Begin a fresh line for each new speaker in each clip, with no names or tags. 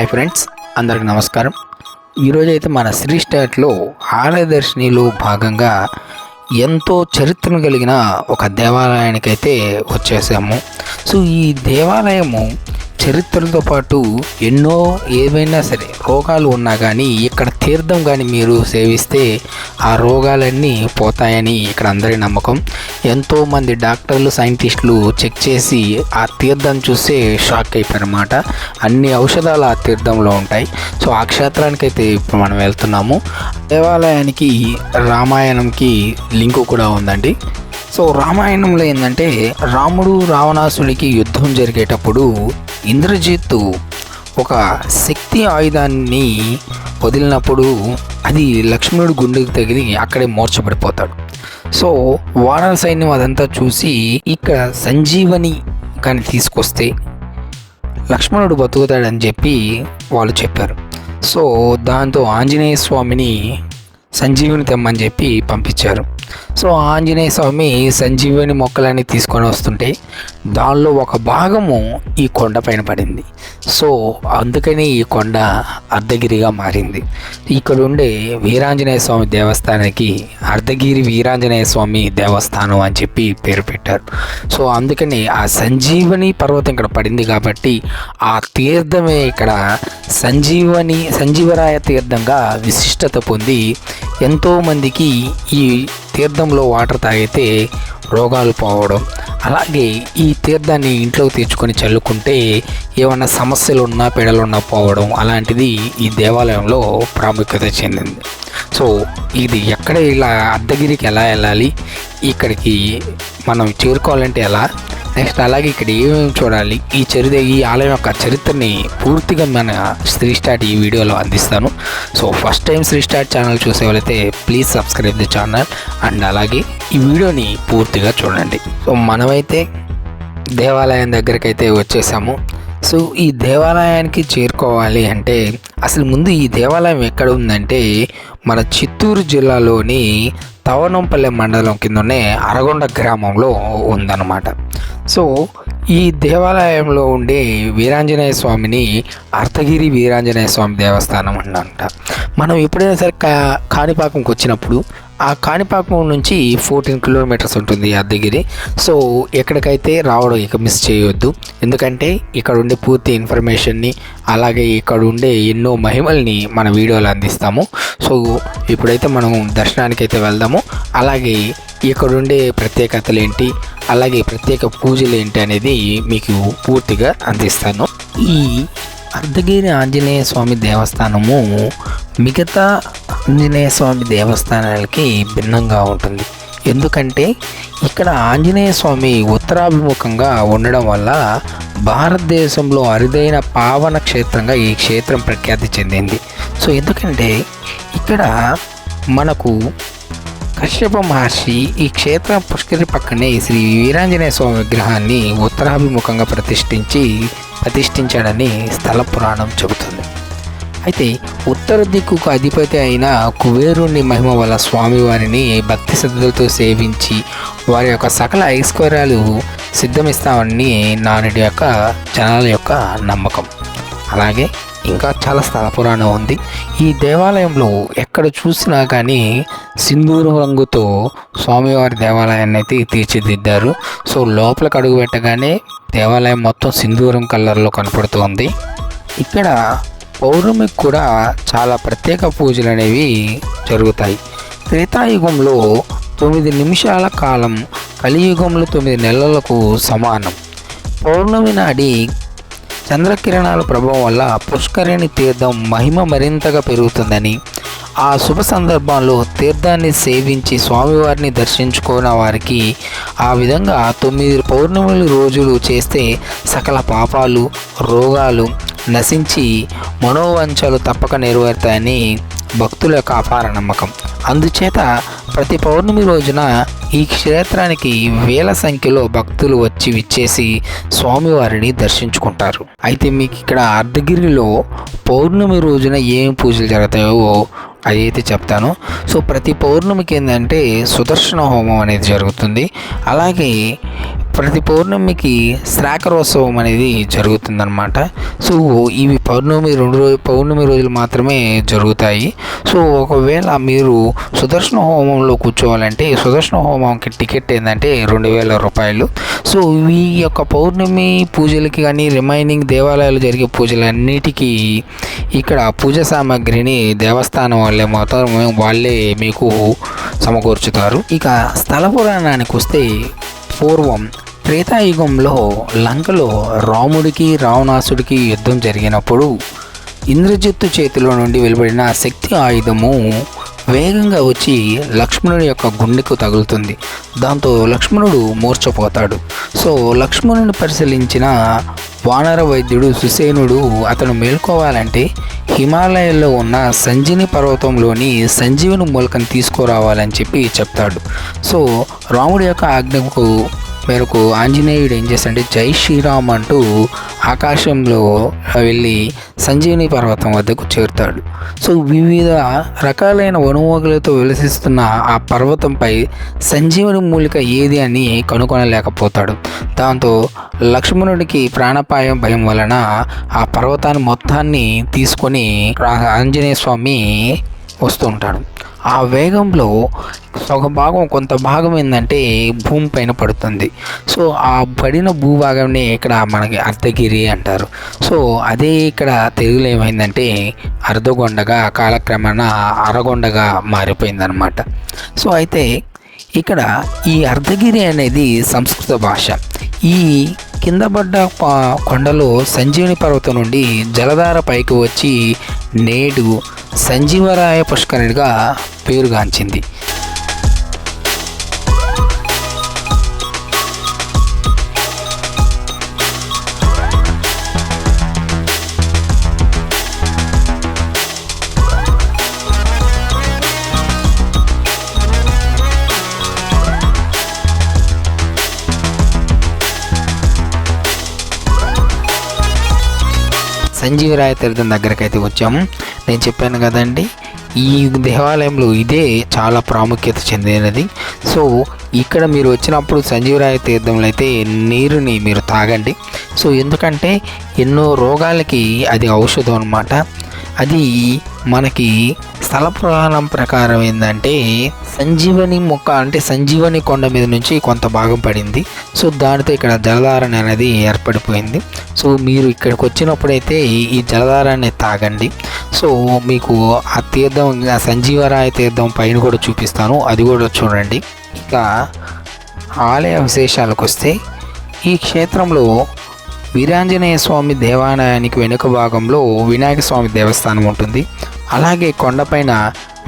Hi friends అందరికి నమస్కారం. ఈరోజు అయితే మన శ్రీ స్టేట్లో ఆలయ దర్శినిలో భాగంగా ఎంతో చరిత్రను కలిగిన ఒక దేవాలయానికి అయితే వచ్చేసాము. సో ఈ దేవాలయము చరిత్రతో పాటు ఎన్నో ఏవైనా సరే రోగాలు ఉన్నా కానీ ఇక్కడ తీర్థం కానీ మీరు సేవిస్తే ఆ రోగాలన్నీ పోతాయని ఇక్కడ అందరి నమ్మకం. ఎంతోమంది డాక్టర్లు సైంటిస్టులు చెక్ చేసి ఆ తీర్థం చూస్తే షాక్ అయిపోయారన్నమాట. అన్ని ఔషధాలు ఆ తీర్థంలో ఉంటాయి. సో ఆ క్షేత్రానికి అయితే ఇప్పుడు మనం వెళ్తున్నాము. దేవాలయానికి రామాయణంకి లింకు కూడా ఉందండి. సో రామాయణంలో ఏంటంటే రాముడు రావణాసుడికి యుద్ధం జరిగేటప్పుడు ఇంద్రజిత్తు ఒక శక్తి ఆయుధాన్ని వదిలినప్పుడు అది లక్ష్మణుడి గుండెకి తగిలి అక్కడే మూర్చబడిపోతాడు సో వానర సైన్యం అదంతా చూసి ఇక్కడ సంజీవని కానీ తీసుకొస్తే లక్ష్మణుడు బతుకుతాడని చెప్పి వాళ్ళు చెప్పారు. సో దాంతో ఆంజనేయ స్వామిని సంజీవుని తెమ్మని చెప్పి పంపించారు. సో ఆంజనేయ స్వామి సంజీవుని మొక్కలన్నీ తీసుకొని వస్తుంటే దానిలో ఒక భాగము ఈ కొండ పైన పడింది. సో అందుకని ఈ కొండ అర్ధగిరిగా మారింది. ఇక్కడ ఉండే వీరాంజనేయ స్వామి దేవస్థానానికి అర్ధగిరి వీరాంజనేయ స్వామి దేవస్థానం అని చెప్పి పేరు పెట్టారు. సో అందుకని ఆ సంజీవని పర్వతం ఇక్కడ పడింది కాబట్టి ఆ తీర్థమే ఇక్కడ సంజీవని సంజీవరాయ తీర్థంగా విశిష్టత పొంది ఎంతోమందికి ఈ తీర్థంలో వాటర్ తాగితే రోగాలు పోవడం. అలాగే ఈ తీర్థాన్ని ఇంట్లోకి తెచ్చుకొని చల్లుకుంటే ఏమైనా సమస్యలు ఉన్నా పీడలున్నా పోవడం అలాంటిది ఈ దేవాలయంలో ప్రాముఖ్యత చెందింది. సో ఇది ఎక్కడ ఇలా అర్ధగిరికి ఎలా వెళ్ళాలి? ఇక్కడికి మనం చేరుకోవాలంటే ఎలా? నెక్స్ట్ అలాగే ఇక్కడ ఏమేమి చూడాలి? ఈ చరిత్ర ఈ ఆలయం యొక్క చరిత్రని పూర్తిగా మన శ్రీ స్టార్ట్ ఈ వీడియోలో అందిస్తాను. So first time Sri start channel చూసేవాళ్ళైతే please subscribe the channel and అలాగే ఈ వీడియోని పూర్తిగా చూడండి. సో మనమైతే దేవాలయం దగ్గరికి అయితే వచ్చేసాము. సో ఈ దేవాలయానికి చేరుకోవాలి అంటే అసలు ముందు ఈ దేవాలయం ఎక్కడ ఉందంటే మన చిత్తూరు జిల్లాలోని తవనంపల్లె మండలం కిందనే అరగొండ గ్రామంలో ఉందన్నమాట. సో ఈ దేవాలయంలో ఉండే వీరాంజనేయ స్వామిని అర్ధగిరి వీరాంజనేయ స్వామి దేవస్థానం అంట మనం ఎప్పుడైనా సరే కా కాణిపాకంకి వచ్చినప్పుడు ఆ కాణిపాకం నుంచి ఫోర్టీన్ కిలోమీటర్స్ ఉంటుంది అర్ధగిరి సో ఎక్కడికైతే రావడం ఇక మిస్ చేయొద్దు. ఎందుకంటే ఇక్కడ ఉండే పూర్తి ఇన్ఫర్మేషన్ని అలాగే ఇక్కడ ఉండే ఎన్నో మహిమల్ని మన వీడియోలో అందిస్తాము. సో ఇప్పుడైతే మనం దర్శనానికి అయితే వెళ్దాము. అలాగే ఇక్కడ ఉండే ప్రత్యేకతలు ఏంటి? అలాగే ప్రత్యేక పూజలు ఏంటి అనేది మీకు పూర్తిగా అందిస్తాను. ఈ అర్ధగిరి ఆంజనేయ స్వామి దేవస్థానము మిగతా ఆంజనేయ స్వామి దేవస్థానాలకి భిన్నంగా ఉంటుంది. ఎందుకంటే ఇక్కడ ఆంజనేయ స్వామి ఉత్తరాభిముఖంగా ఉండడం వల్ల భారతదేశంలో అరుదైన పావన క్షేత్రంగా ఈ క్షేత్రం ప్రఖ్యాతి చెందింది. సో ఎందుకంటే ఇక్కడ మనకు కశ్యప మహర్షి ఈ క్షేత్ర పుష్కరి పక్కనే శ్రీ వీరాంజనేయ స్వామి విగ్రహాన్ని ఉత్తరాభిముఖంగా ప్రతిష్ఠించి ప్రతిష్ఠించాడని స్థల పురాణం చెబుతుంది. అయితే ఉత్తర దిక్కుకు అధిపతి అయిన కుబేరుని మహిమ వల్ల స్వామివారిని భక్తి శ్రద్ధలతో సేవించి వారి యొక్క సకల ఐశ్వర్యాలు సిద్ధమిస్తామని నానుడి యొక్క జనాల యొక్క నమ్మకం. అలాగే ఇంకా చాలా స్థల పురాణం ఉంది. ఈ దేవాలయంలో ఎక్కడ చూసినా కానీ సింధూరు రంగుతో స్వామివారి దేవాలయాన్ని అయితే తీర్చిదిద్దారు. సో లోపలికి అడుగు పెట్టగానే దేవాలయం మొత్తం సింధూరం కలర్లో కనపడుతుంది. ఇక్కడ పౌర్ణమికి కూడా చాలా ప్రత్యేక పూజలు అనేవి జరుగుతాయి. త్రేతాయుగంలో తొమ్మిది నిమిషాల కాలం కలియుగంలో తొమ్మిది నెలలకు సమానం. పౌర్ణమి నాడి చంద్రకిరణాల ప్రభావం వల్ల పుష్కరిణి తీర్థం మహిమ మరింతగా పెరుగుతుందని ఆ శుభ సందర్భంలో తీర్థాన్ని సేవించి స్వామివారిని దర్శించుకున్న వారికి ఆ విధంగా తొమ్మిది పౌర్ణమి రోజులు చేస్తే సకల పాపాలు రోగాలు నశించి మనోవంచాలు తప్పక నెరవేరుతాయని భక్తుల యొక్క అపార నమ్మకం. అందుచేత ప్రతి పౌర్ణమి రోజున ఈ క్షేత్రానికి వేల సంఖ్యలో భక్తులు వచ్చి విచ్చేసి స్వామివారిని దర్శించుకుంటారు. అయితే మీకు ఇక్కడ అర్ధగిరిలో పౌర్ణమి రోజున ఏం పూజలు జరుగుతాయో అది అయితే చెప్తాను. సో ప్రతి పౌర్ణమికి ఏంటంటే సుదర్శన హోమం అనేది జరుగుతుంది. అలాగే ప్రతి పౌర్ణమికి శ్రాకరోత్సవం అనేది జరుగుతుందన్నమాట. సో ఇవి పౌర్ణమి రెండు రోజు పౌర్ణమి రోజులు మాత్రమే జరుగుతాయి. సో ఒకవేళ మీరు సుదర్శన హోమంలో కూర్చోవాలంటే సుదర్శన హోమంకి టికెట్ ఏంటంటే రెండు వేల రూపాయలు. సో ఈ యొక్క పౌర్ణమి పూజలకి కానీ రిమైనింగ్ దేవాలయాలు జరిగే పూజలన్నిటికీ ఇక్కడ పూజ సామాగ్రిని దేవస్థానం వాళ్ళే మాత్రం వాళ్ళే మీకు సమకూర్చుతారు. ఇక స్థల పురాణానికి వస్తే పూర్వం త్రేతాయుగంలో లంకలో రాముడికి రావణాసుడికి యుద్ధం జరిగినప్పుడు ఇంద్రజిత్తు చేతిలో నుండి వెలువడిన శక్తి ఆయుధము వేగంగా వచ్చి లక్ష్మణుడి యొక్క గుండెకు తగులుతుంది. దాంతో లక్ష్మణుడు మూర్చపోతాడు సో లక్ష్మణుని పరిశీలించిన వానర వైద్యుడు సుసేనుడు అతను మేల్కోవాలంటే హిమాలయాల్లో ఉన్న సంజీని పర్వతంలోని సంజీవుని మూలకం తీసుకురావాలని చెప్పి చెప్తాడు. సో రాముడి యొక్క ఆజ్ఞకు మేరకు ఆంజనేయుడు ఏం చేస్తాడంటే జై శ్రీరామ్ అంటూ ఆకాశంలో వెళ్ళి సంజీవని పర్వతం వద్దకు చేరుతాడు. సో వివిధ రకాలైన వనుమోగులతో విలసిస్తున్న ఆ పర్వతంపై సంజీవని మూలిక ఏది అని కనుగొనలేకపోతాడు. దాంతో లక్ష్మణుడికి ప్రాణపాయం భయం వలన ఆ పర్వతాన్ని మొత్తాన్ని తీసుకొని ఆంజనేయ స్వామి వస్తుంటాడు ఆ వేగంలో ఒక భాగం కొంత భాగం ఏంటంటే భూమి పైన పడుతుంది. సో ఆ పడిన భూభాగంని ఇక్కడ మనకి అర్ధగిరి అంటారు. సో అదే ఇక్కడ తెలుగులో ఏమైందంటే అర్ధగొండగా కాలక్రమేణా అరగొండగా మారిపోయిందనమాట సో అయితే ఇక్కడ ఈ అర్ధగిరి అనేది సంస్కృత భాష. ఈ కింద పడ్డ కొండలో సంజీవని పర్వతం నుండి జలధార పైకి వచ్చి నేడు సంజీవరాయ పుష్కరుడిగా పేరుగాంచింది. సంజీవరాయ తీర్థం దగ్గరకైతే వచ్చాము. నేను చెప్పాను కదండి ఈ దేవాలయంలో ఇదే చాలా ప్రాముఖ్యత చెందినది. సో ఇక్కడ మీరు వచ్చినప్పుడు సంజీవరాయ తీర్థంలో అయితే నీరుని మీరు తాగండి. సో ఎందుకంటే ఎన్నో రోగాలకి అది ఔషధం అనమాట అది మనకి స్థల పురాణం ప్రకారం ఏంటంటే సంజీవని మొక్క అంటే సంజీవని కొండ మీద నుంచి కొంత భాగం పడింది. సో దానితో ఇక్కడ జలధారణ అనేది ఏర్పడిపోయింది. సో మీరు ఇక్కడికి వచ్చినప్పుడైతే ఈ జలధారాన్ని తాగండి. సో మీకు ఆ తీర్థం సంజీవరాయ తీర్థం పైన కూడా చూపిస్తాను. అది కూడా చూడండి. ఇక ఆలయ విశేషాలకు వస్తే ఈ క్షేత్రంలో వీరాంజనేయ స్వామి దేవాలయానికి వెనుక భాగంలో వినాయక స్వామి దేవస్థానం ఉంటుంది. అలాగే కొండపైన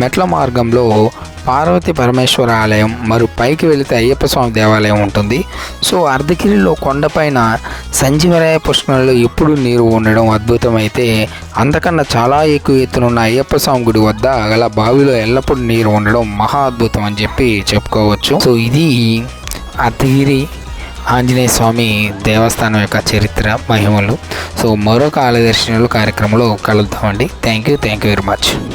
మెట్ల మార్గంలో పార్వతి పరమేశ్వర ఆలయం మరియు పైకి వెళితే అయ్యప్ప స్వామి దేవాలయం ఉంటుంది. సో అర్ధగిరిలో కొండపైన సంజీవరాయ పుష్కరంలో ఎప్పుడు నీరు ఉండడం అద్భుతమైతే అంతకన్నా చాలా ఎక్కువ ఎత్తునున్న అయ్యప్ప స్వామి గుడి వద్ద గల బావిలో ఎల్లప్పుడూ నీరు ఉండడం మహా అద్భుతం అని చెప్పి చెప్పుకోవచ్చు. సో ఇది అర్ధగిరి ఆంజనేయ స్వామి దేవస్థానం యొక్క చరిత్ర మహిమలు. సో మరొక ఆలయ దర్శనలు కార్యక్రమంలో కలుద్దామండి. Thank you thank you very much